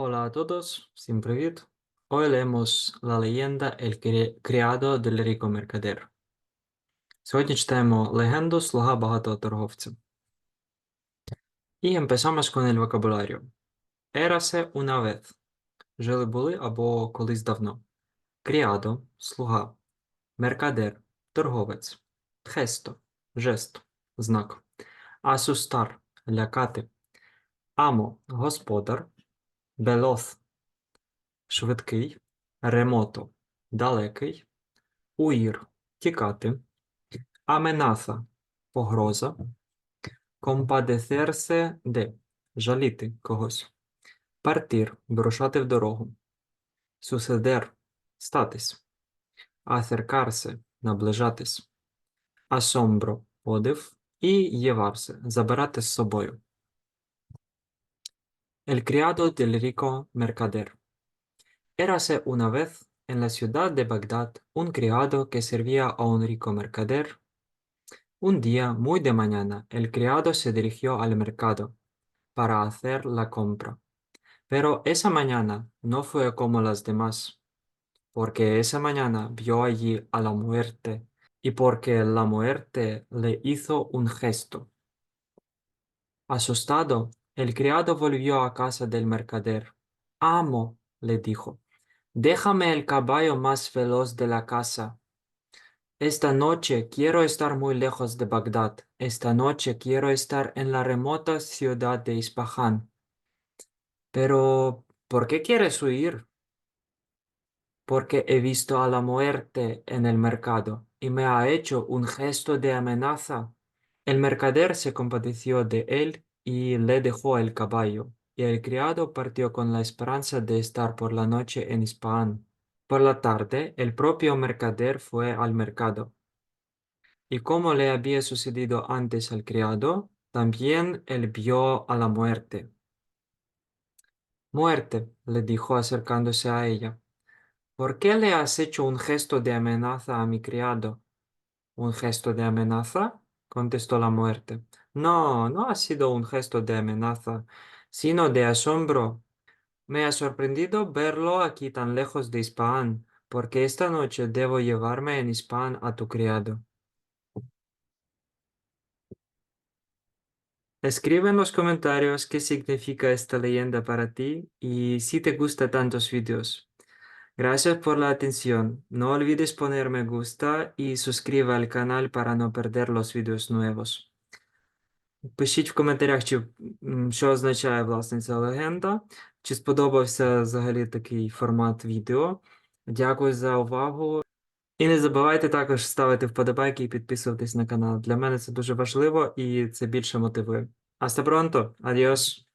Hola a todos, всім привіт. Hoy leemos la leyenda El criado del rico mercader. Сьогодні читаємо легенду Слуга багатого торговця. І empezamos con el vocabulario. Érase una vez. Жили були або колись давно. Criado – слуга. Mercader – торговець. Gesto – жест, знак. Asustar – лякати. Amo – господар. Veloz – швидкий. Ремото – далекий. Уїр – тікати. Аменаса – погроза. Compadecerse de – жаліти когось. Партір – вирушати в дорогу. Suceder – статись. Acercarse – наближатись. Asombro – подив. І llevarse – забирати з собою. El criado del rico mercader. Érase una vez en la ciudad de Bagdad un criado que servía a un rico mercader. Un día, muy de mañana, el criado se dirigió al mercado para hacer la compra. Pero esa mañana no fue como las demás, porque esa mañana vio allí a la muerte y porque la muerte le hizo un gesto. Asustado, el criado volvió a casa del mercader. Amo, le dijo, déjame el caballo más veloz de la casa. Esta noche quiero estar muy lejos de Bagdad. Esta noche quiero estar en la remota ciudad de Ispahan. Pero, ¿por qué quieres huir? Porque he visto a la muerte en el mercado y me ha hecho un gesto de amenaza. El mercader se compadeció de él y le dejó el caballo, y el criado partió con la esperanza de estar por la noche en Ispahan. Por la tarde, el propio mercader fue al mercado. Y como le había sucedido antes al criado, también él vio a la muerte. Muerte, le dijo acercándose a ella, ¿por qué le has hecho un gesto de amenaza a mi criado? ¿Un gesto de amenaza? contestó la muerte. No, no ha sido un gesto de amenaza, sino de asombro. Me ha sorprendido verlo aquí tan lejos de Ispahan, porque esta noche debo llevarme en Ispahan a tu criado. Escribe en los comentarios qué significa esta leyenda para ti y si te gusta tantos vídeos. Gracias por la atención. No olvides poner me gusta і suscriba al canal para no perder los vídeos nuevos. Пишіть в коментарях, чи, що означає власне ця легенда, чи сподобався взагалі такий формат відео. Дякую за увагу. І не забувайте також ставити вподобайки і підписуватись на канал. Для мене це дуже важливо і це більше мотивує. Hasta pronto. Adiós.